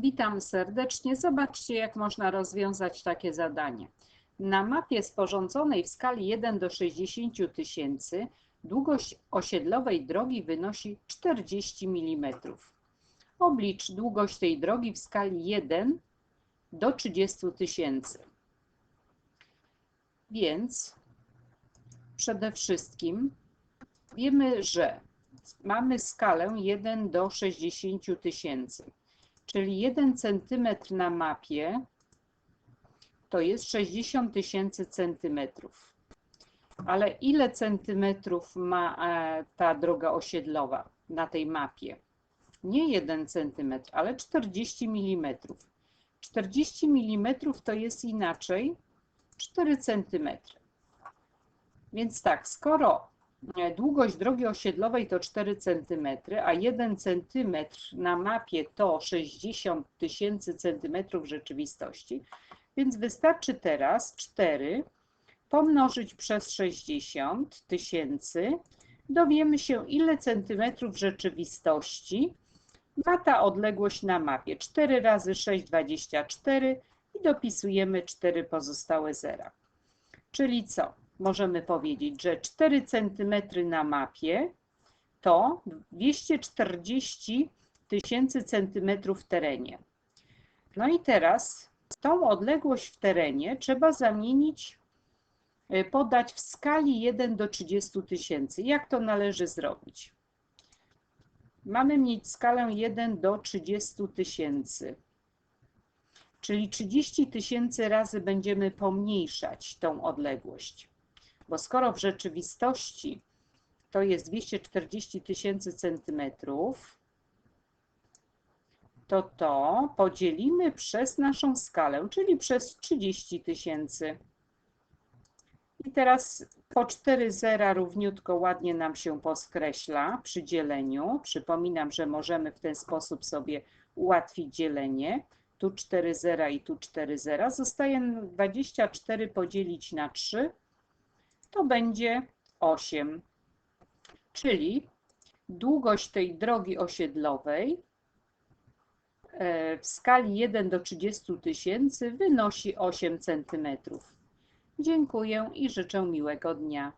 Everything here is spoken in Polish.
Witam serdecznie. Zobaczcie, jak można rozwiązać takie zadanie. Na mapie sporządzonej w skali 1 do 60 tysięcy długość osiedlowej drogi wynosi 40 mm. Oblicz długość tej drogi w skali 1 do 30 tysięcy. Więc przede wszystkim wiemy, że mamy skalę 1 do 60 tysięcy, czyli 1 cm na mapie to jest 60 tysięcy centymetrów. Ale ile centymetrów ma e, ta droga osiedlowa na tej mapie? Nie 1 centymetr, ale 40 mm. 40 mm to jest inaczej 4 centymetry. Więc tak, skoro długość drogi osiedlowej to 4 cm, a 1 cm na mapie to 60 tysięcy centymetrów rzeczywistości, więc wystarczy teraz 4 pomnożyć przez 60 tysięcy. Dowiemy się, ile centymetrów rzeczywistości ma ta odległość na mapie. 4 razy 6, 24 i dopisujemy 4 pozostałe zera. Czyli co? Możemy powiedzieć, że 4 cm na mapie to 240 tysięcy centymetrów w terenie. No i teraz tą odległość w terenie trzeba zamienić, e, podać w skali 1 do 30 tysięcy. Jak to należy zrobić? Mamy mieć skalę 1 do 30 tysięcy. Czyli 30 tysięcy razy będziemy pomniejszać tą odległość. Bo skoro w rzeczywistości to jest 240 tysięcy centymetrów, to to podzielimy przez naszą skalę, czyli przez 30 tysięcy. I teraz po 4 zera równiutko ładnie nam się poskreśla przy dzieleniu. Przypominam, że możemy w ten sposób sobie ułatwić dzielenie. Tu 4 zera i tu 4 zera. Zostaje 24 podzielić na 3 to będzie 8. Czyli długość tej drogi osiedlowej e, w skali 1 do 30 tysięcy wynosi 8 cm. Dziękuję i życzę miłego dnia.